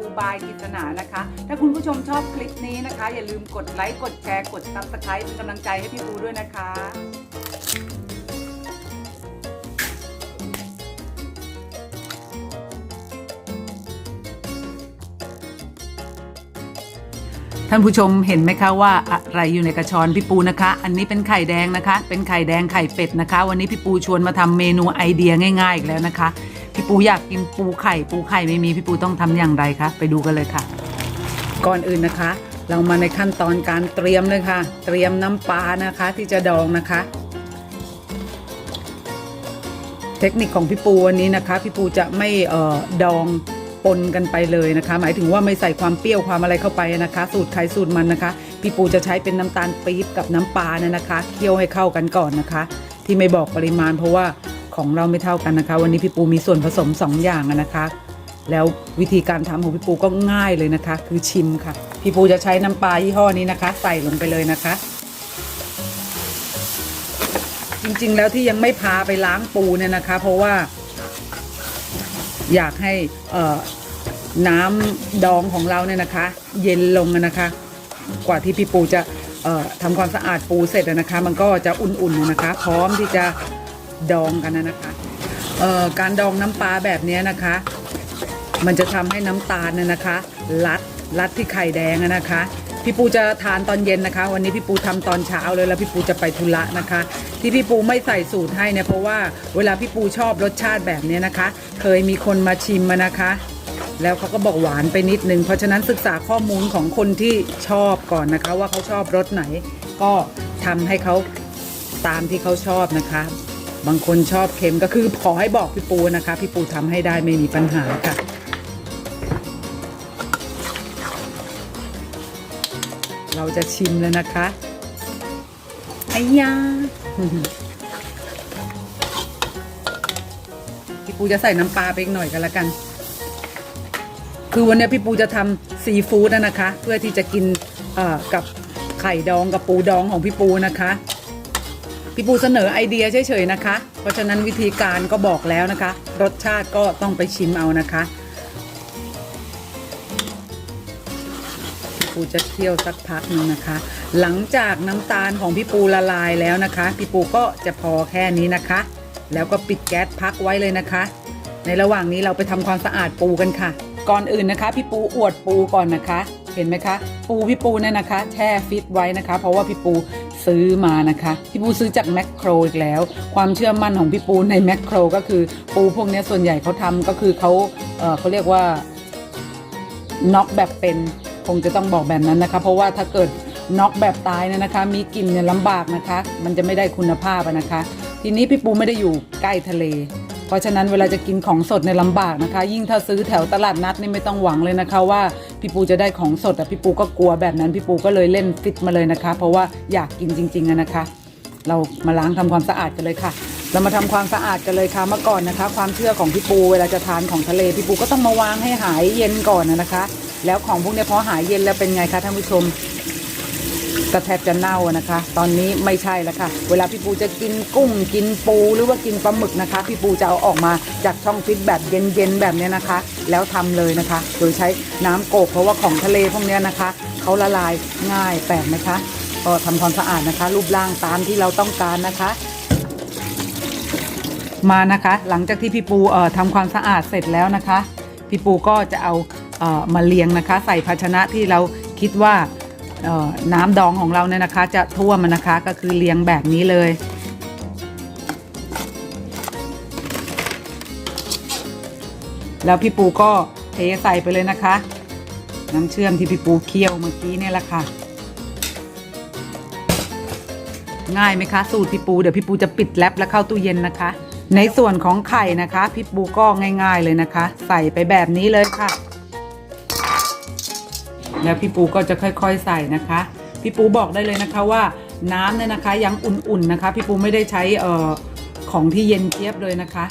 ปูบายกิจนานะคะ ถ้าคุณผู้ชมชอบคลิปนี้นะคะ อย่าลืมกดไลค์กดแชร์กดซับสไครป์เป็นกำลังใจให้พี่ปูด้วยนะคะ ท่านผู้ชมเห็นไหมคะว่าอะไรอยู่ในกระชอนพี่ปูนะคะ อันนี้เป็นไข่แดงนะคะ เป็นไข่แดงไข่เป็ดนะคะ วันนี้พี่ปูชวนมาทำเมนูไอเดียง่ายๆอีกแล้วนะคะ พี่ปูอยากกินปูไข่ปูไข่ไม่มีพี่ปูต้องทำอย่างไรคะไปดูกันเลยค่ะ ก่อนอื่นนะคะ เรามาในขั้นตอนการเตรียมเลยค่ะ เตรียมน้ำปลานะคะที่จะดองนะคะ เทคนิคของพี่ปูวันนี้นะคะ พี่ปูจะไม่เอ่อดอง ปนกันไปเลยนะคะ หมายถึงว่าไม่ใส่ความเปรี้ยวความอะไรเข้าไปนะคะ สูตรใครสูตรมันนะคะ พี่ปูจะใช้เป็นน้ำตาลปี๊บกับน้ำปลาเนี่ยนะคะ เคี่ยวให้เข้ากันก่อนนะคะ ที่ไม่บอกปริมาณเพราะว่าของเราไม่เท่ากันนะคะ วันนี้พี่ปูมีส่วนผสมสองอย่างนะคะ แล้ววิธีการทำของพี่ปูก็ง่ายเลยนะคะ คือชิมค่ะ พี่ปูจะใช้น้ำปลายี่ห้อนี้นะคะ ใส่ลงไปเลยนะคะจริงๆ แล้วที่ยังไม่พาไปล้างปูเนี่ยนะคะ เพราะว่า อยากให้น้ำดองของเราเนี่ยนะคะ เย็นลงนะคะ กว่าที่พี่ปูจะทำความสะอาดปูเสร็จนะคะ มันก็จะอุ่นๆนะคะ พร้อมที่จะดองกันนะนะคะเอ่อการดองน้ำปลาแบบนี้นะคะ มันจะทำให้น้ำตาลเนี่ยนะคะ รัดรัดที่ไข่แดงนะคะ พี่ปูจะทานตอนเย็นนะคะ วันนี้พี่ปูทำตอนเช้าเลยแล้วพี่ปูจะไปธุระนะคะ ที่พี่ปูไม่ใส่สูตรให้เนี่ยเพราะว่าเวลาพี่ปูชอบรสชาติแบบนี้นะคะ เคยมีคนมาชิมมานะคะ แล้วเขาก็บอกหวานไปนิดนึงเพราะฉะนั้นศึกษาข้อมูลของคนที่ชอบก่อนนะคะ ว่าเขาชอบรสไหน ก็ทำให้เขาตามที่เขาชอบนะคะ บางคนชอบเค็มก็คือขอให้บอกพี่ปูนะคะ พี่ปูทำให้ได้ไม่มีปัญหาค่ะ เราจะชิมแล้วนะคะไอ้ยาพี่ปูจะใส่น้ำปลาไปอีกหน่อยกันละกัน คือวันนี้พี่ปูจะทำซีฟู้ดนะนะคะ เพื่อที่จะกินกับไข่ดองกับปูดองของพี่ปูนะคะ พี่ปูเสนอไอเดียเฉยๆนะคะ เพราะฉะนั้นวิธีการก็บอกแล้วนะคะ รสชาติก็ต้องไปชิมเอานะคะ ปูจะเคี่ยวสักพักนึงนะคะ หลังจากน้ำตาลของพี่ปูละลายแล้วนะคะ พี่ปูก็จะพอแค่นี้นะคะ แล้วก็ปิดแก๊สพักไว้เลยนะคะ ในระหว่างนี้เราไปทำความสะอาดปูกันค่ะ ก่อนอื่นนะคะ พี่ปูอวดปูก่อนนะคะ เห็นไหมคะ ปูพี่ปูเนี่ยนะคะ แช่ฟิตไว้นะคะ เพราะว่าพี่ปูซื้อมานะคะ พี่ปูซื้อจากแมคโครอีกแล้ว ความเชื่อมั่นของพี่ปูในแมคโครก็คือปูพวกนี้ส่วนใหญ่เขาทำก็คือเขาเออเขาเรียกว่าน็อกแบบเป็น คงจะต้องบอกแบบนั้นนะคะ เพราะว่าถ้าเกิดน็อกแบบตายเนี่ยนะคะ มีกลิ่นเนี่ยลำบากนะคะ มันจะไม่ได้คุณภาพนะคะ ทีนี้พี่ปูไม่ได้อยู่ใกล้ทะเล เพราะฉะนั้นเวลาจะกินของสดในลำบากนะคะ ยิ่งถ้าซื้อแถวตลาดนัดนี่ไม่ต้องหวังเลยนะคะว่าพี่ปูจะได้ของสดอะพี่ปูก็กลัวแบบนั้นพี่ปูก็เลยเล่นฟิตมาเลยนะคะ เพราะว่าอยากกินจริงๆนะคะ เรามาล้างทำความสะอาดกันเลยค่ะ เรามาทำความสะอาดกันเลยค่ะเมื่อก่อนนะคะ ความเชื่อของพี่ปูเวลาจะทานของทะเลพี่ปูก็ต้องมาวางให้หายเย็นก่อนนะคะ แล้วของพวกนี้พอหายเย็นแล้วเป็นไงคะท่านผู้ชมกระแทบจะเน่านะคะ ตอนนี้ไม่ใช่แล้วค่ะ เวลาพี่ปูจะกินกุ้งกินปูหรือว่ากินปลาหมึกนะคะ พี่ปูจะเอาออกมาจากช่องฟิตแบบเย็นๆแบบเนี้ยนะคะ แล้วทำเลยนะคะ โดยใช้น้ำโกกเพราะว่าของทะเลพวกเนี้ยนะคะเขาละลายง่ายแปลกไหมคะก็ทำความสะอาดนะคะ รูปร่างตามที่เราต้องการนะคะ มานะคะ หลังจากที่พี่ปูเอ่อทำความสะอาดเสร็จแล้วนะคะ พี่ปูก็จะเอา มาเลียงนะคะ ใส่ภาชนะที่เราคิดว่าน้ำดองของเราเนี่ยนะคะ จะท่วมมันนะคะก็คือเลียงแบบนี้เลยแล้วพี่ปูก็เทใส่ไปเลยนะคะ น้ำเชื่อมที่พี่ปูเคี่ยวเมื่อกี้เนี่ยแหละค่ะ ง่ายไหมคะ สูตรพี่ปูเดี๋ยวพี่ปูจะปิดแรปแล้วเข้าตู้เย็นนะคะ ในส่วนของไข่นะคะ พี่ปูก็ง่าย ๆเลยนะคะ ใส่ไปแบบนี้เลยค่ะ แล้วพี่ปูก็จะค่อยๆใส่นะคะ พี่ปูบอกได้เลยนะคะว่าน้ำเนี่ยนะคะยังอุ่นๆนะคะ พี่ปูไม่ได้ใช้เอ่อของที่เย็นเจี๊ยบเลยนะคะ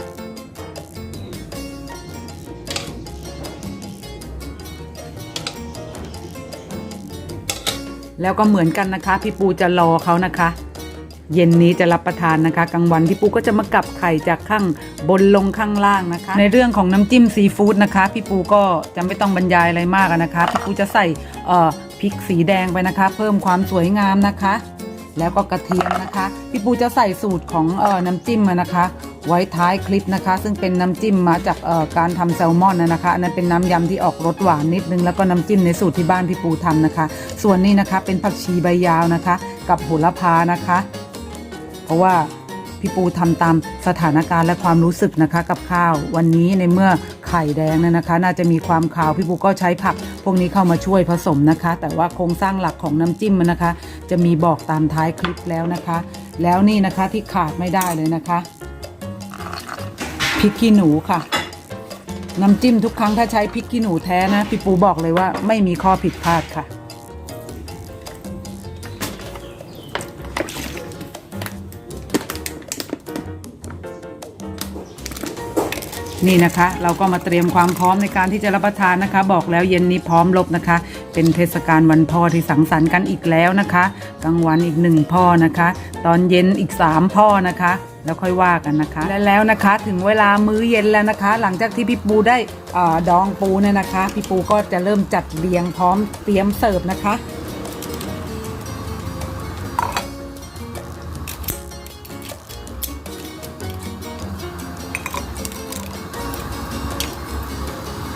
แล้วก็เหมือนกันนะคะ พี่ปูจะรอเขานะคะ เย็นนี้จะรับประทานนะคะกลางวันพี่ปูก็จะมากลับไข่จากข้างบนลงข้างล่างนะคะ ในเรื่องของน้ำจิ้มซีฟู้ดนะคะพี่ปูก็จะไม่ต้องบรรยายอะไรมากนะคะพี่ปูจะใส่เอ่อพริกสีแดงไปนะคะ เพิ่มความสวยงามนะคะ แล้วก็กระเทียมนะคะพี่ปูจะใส่สูตรของเออน้ำจิ้มนะคะ ไว้ท้ายคลิปนะคะ ซึ่งเป็นน้ำจิ้มมาจากเอ่อการทำแซลมอนนะนะคะอันนั้นเป็นน้ำยำที่ออกรสหวานนิดนึงแล้วก็น้ำจิ้มในสูตรที่บ้านพี่ปูทำนะคะ ส่วนนี้นะคะเป็นผักชีใบยาวนะคะ กับโหระพานะคะ เพราะว่าพี่ปูทำตามสถานการณ์และความรู้สึกนะคะกับข้าว วันนี้ในเมื่อไข่แดงเนี่ยนะคะ น่าจะมีความขาวพี่ปูก็ใช้ผัก พวกนี้เข้ามาช่วยผสมนะคะ แต่ว่าโครงสร้างหลักของน้ำจิ้มมันนะคะ จะมีบอกตามท้ายคลิปแล้วนะคะ แล้วนี่นะคะที่ขาดไม่ได้เลยนะคะพริกขี้หนูค่ะน้ำจิ้มทุกครั้งถ้าใช้พริกขี้หนูแท้นะพี่ปูบอกเลยว่าไม่มีข้อผิดพลาดค่ะ นี่นะคะ เราก็มาเตรียมความพร้อมในการที่จะรับประทานนะคะ บอกแล้วเย็นนี้พร้อมลบนะคะ เป็นเทศกาลวันพ่อที่สังสรรค์กันอีกแล้วนะคะกลางวันอีกหนึ่งพ่อนะคะ ตอนเย็นอีกสามพ่อนะคะแล้วค่อยว่ากันนะคะ และแล้วนะคะถึงเวลามื้อเย็นแล้วนะคะ หลังจากที่พี่ปูได้อดองปูเนี่ยนะคะ พี่ปูก็จะเริ่มจัดเรียงพร้อมเตรียมเสิร์ฟนะคะ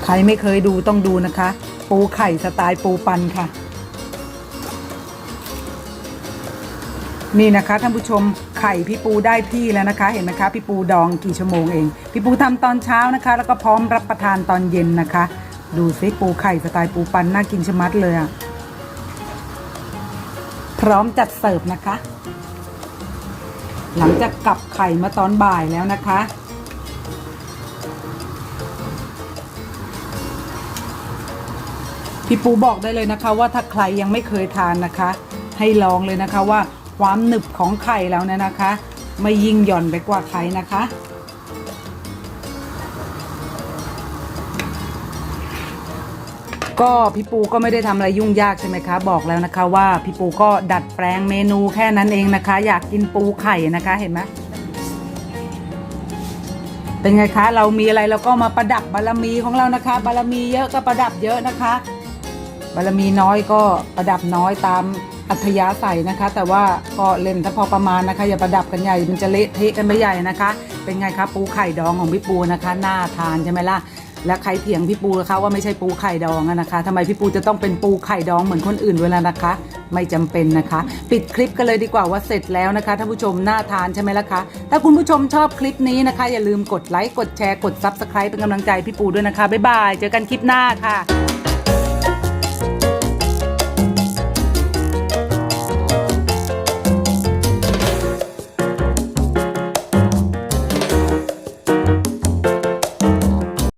ใครไม่เคยดูต้องดูนะคะ ปูไข่สไตล์ปูปันค่ะ นี่นะคะท่านผู้ชมไข่พี่ปูได้ที่แล้วนะคะ เห็นไหมคะพี่ปูดองกี่ชั่วโมงเอง พี่ปูทำตอนเช้านะคะ แล้วก็พร้อมรับประทานตอนเย็นนะคะ ดูซิปูไข่สไตล์ปูปันน่ากินชะมัดเลยอะพร้อมจัดเสิร์ฟนะคะ หลังจากกลับไข่มาตอนบ่ายแล้วนะคะ พี่ปูบอกได้เลยนะคะ ว่าถ้าใครยังไม่เคยทานนะคะ ให้ลองเลยนะคะว่าความหนึบของไข่แล้วเนี่ยนะคะ ไม่ยิ่งหย่อนไปกว่าไข่นะคะก็พี่ปูก็ไม่ได้ทำอะไรยุ่งยากใช่ไหมคะ บอกแล้วนะคะ ว่าพี่ปูก็ดัดแปลงเมนูแค่นั้นเองนะคะ อยากกินปูไข่นะคะเห็นไหมเป็นไงคะ เรามีอะไรเราก็มาประดับบารมีของเรานะคะ บารมีเยอะก็ประดับเยอะนะคะ บารมีน้อยก็ประดับน้อยตามอัธยาศัยนะคะ แต่ว่าก็เล่นถ้าพอประมาณนะคะ อย่าประดับกันใหญ่มันจะเละเทะกันไปใหญ่นะคะ เป็นไงคะปูไข่ดองของพี่ปูนะคะน่าทานใช่ไหมล่ะและใครเถียงพี่ปูนะคะว่าไม่ใช่ปูไข่ดองนะคะทำไมพี่ปูจะต้องเป็นปูไข่ดองเหมือนคนอื่นเวลานะคะ ไม่จำเป็นนะคะ ปิดคลิปกันเลยดีกว่าว่าเสร็จแล้วนะคะท่านผู้ชมน่าทานใช่ไหมล่ะคะ ถ้าคุณผู้ชมชอบคลิปนี้นะคะ อย่าลืมกดไลค์กดแชร์กด Subscribe เป็นกำลังใจพี่ปูด้วยนะคะบ๊ายบายเจอกันคลิปหน้าค่ะ